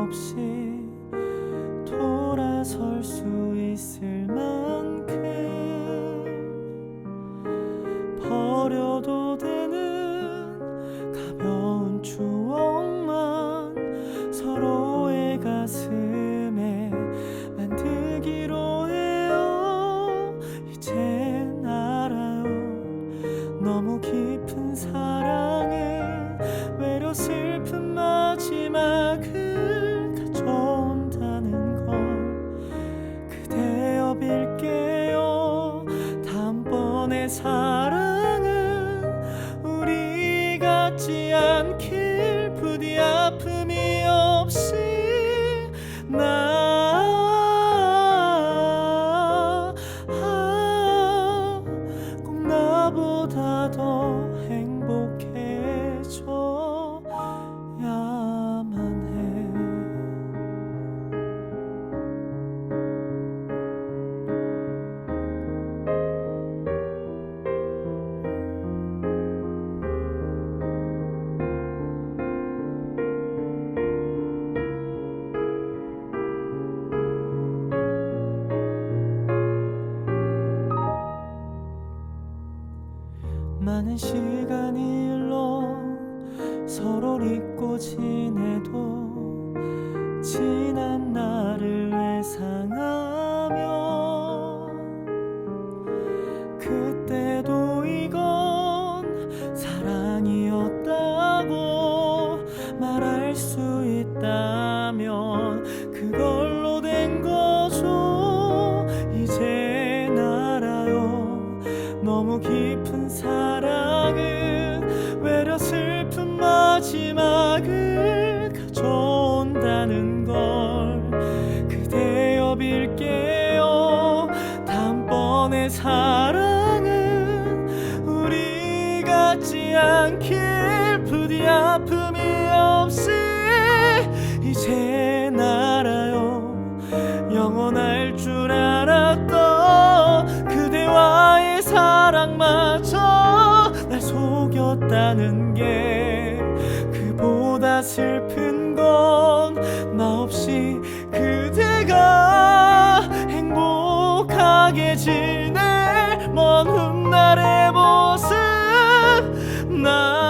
없이 돌아설 수 있을 만큼 버려도 되는 가벼운 추억만 서로의 가슴에 만들기로 해요. 이젠 알아요 너무 깊은 사랑은 외로 슬 다음번에 사랑은 우리 같지 않길 부디 아픔이 없이 나꼭 나보다 더 많은 시간이 흘러 서로를 잊고 지내도 지 너무 깊은 사랑은 외려 슬픈 마지막을 가져온다는 걸 그대여 빌게요. 다음번에 사랑은 우리 같지 않길 부디 아픔이 없이 이제 사는 게 그보다 슬픈 건 나 없이 그대가 행복하게 지낼 먼 훗날의 모습. 나